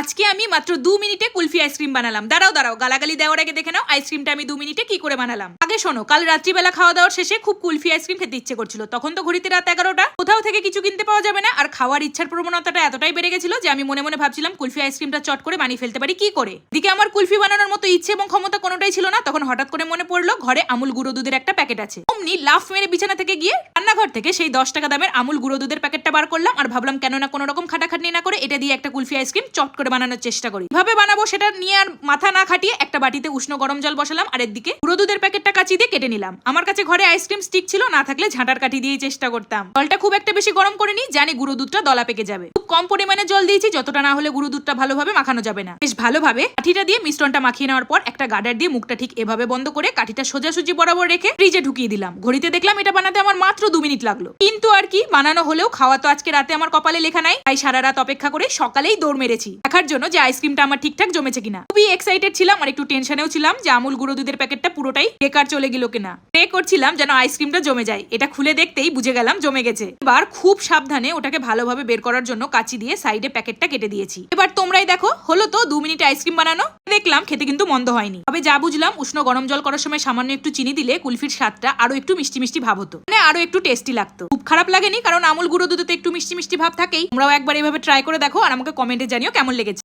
আজকে আমি মাত্র দু মিনিটে কুলফি আইসক্রিম বানালাম। দাঁড়াও দাঁড়াও, গালাগালি দেওয়ার আগে দেখে নাও আইসক্রিমটা আমি দু মিনিটে কি করে বানালাম। আগে শোনো, কাল রাত্রিবেলা খাওয়া দাওয়ার শেষে খুব কুলফি আইসক্রিম খেতে ইচ্ছে করছিল। তখন তো ঘড়িতে রাত এগারোটা। কোথাও থেকে কিছু কিনতে পাওয়া যাবে না। আর খাওয়ার ইচ্ছার প্রবণতাটা এতটাই বেড়ে গেছিল যে আমি মনে মনে ভাবছিলাম কুলফি আইসক্রিমটা চট করে বানিয়ে ফেলতে পারি কি করে। দিকে আমার কুলফি বানানোর মতো ইচ্ছে এবং ক্ষমতা কোনোটাই ছিল না। তখন হঠাৎ করে মনে পড়ল, ঘরে আমুল গুঁড়ো দুধের একটা প্যাকেট আছে। অমনি লাফ মেরে বিছানা থেকে গিয়ে রান্নাঘর থেকে সেই দশ টাকা দামের আমুল গুঁড়ো দুধের প্যাকেটটা বার করলাম। আর ভাবলাম কেন না কোনো রকম খাটাখাটনি না এটা দিয়ে একটা কুলফি আইসক্রিম চট করে বানানোর চেষ্টা করি। কীভাবে বানাবো সেটা নিয়ে আর মাথা না খাটিয়ে একটা বাটিতে উষ্ণ গরম জল বসালাম, আর এদিকে গুঁড়ো দুধের প্যাকেটটা কাচি দিয়ে কেটে নিলাম। আমার কাছে ঘরে আইসক্রিম স্টিক ছিল, না থাকলে ঝাঁটার কাঠি দিয়েই চেষ্টা করতাম। জলটা খুব একটা বেশি গরম করিনি, জানি গুঁড়ো দুধটা দলা পেকে যাবে। কম পরিমাণে জল দিয়েছি, যতটা না হলে গুঁড়ো দুধটা ভালোভাবে মাখানো যাবে না। বেশ ভালোভাবে কাঠিটা দিয়ে মিশ্রণটা মাখিয়ে নেওয়ার পর একটা গার্ডার দিয়ে মুখটা ঠিক এভাবে বন্ধ করে কাঠিটা সোজাসুজি বরাবর রেখে ফ্রিজে ঢুকিয়ে দিলাম। ঘড়িতে দেখলাম এটা বানাতে আমার মাত্র দু মিনিট লাগল। কিন্তু আর কি, বানানো হলেও খাওয়া তো আজকে রাতে আমার কপালে লেখা নাই, তাই সারা রাত অপেক্ষা করে সকালেই দৌড় মেরেছি। দেখার জন্য যে আইসক্রিমটা আমার ঠিকঠাক জমেছে কিনা। খুবই এক্সাইটেড ছিলাম আর একটু টেনশনেও ছিলাম যে আমুল গুঁড়ো দুধের প্যাকেটটা পুরোটাই বেকার চলে গেল কিনা। প্রে করছিলাম যেন আইসক্রিমটা জমে যায়। এটা খুলে দেখতেই বুঝে গেলাম জমে গেছে। এবার খুব সাবধানে ওটাকে ভালোভাবে বের করার জন্য কাচি দিয়ে সাইডে প্যাকেটটা কেটে দিয়েছি। এবার তোমরাই দেখো, হলো তো দু মিনিট আইসক্রিম বানানো। দেখলাম খেতে কিন্তু মন্দ হয়নি। তবে যা বুঝলাম, উষ্ণ গরম জল করার সময় সামান্য একটু চিনি দিলে কুলফির স্বাদটা আরও একটু মিষ্টি মিষ্টি ভাব হতো। মানে আরও একটু টেস্টি লাগতো। খুব খারাপ লাগেনি, কারণ আমুল গুঁড়ো দুধে তো একটু মিষ্টি মিষ্টি ভাব থাকেই। তোমরাও একবার এভাবে ট্রাই করে দেখো আর আমাকে কমেন্টে জানিও কেমন লেগেছে।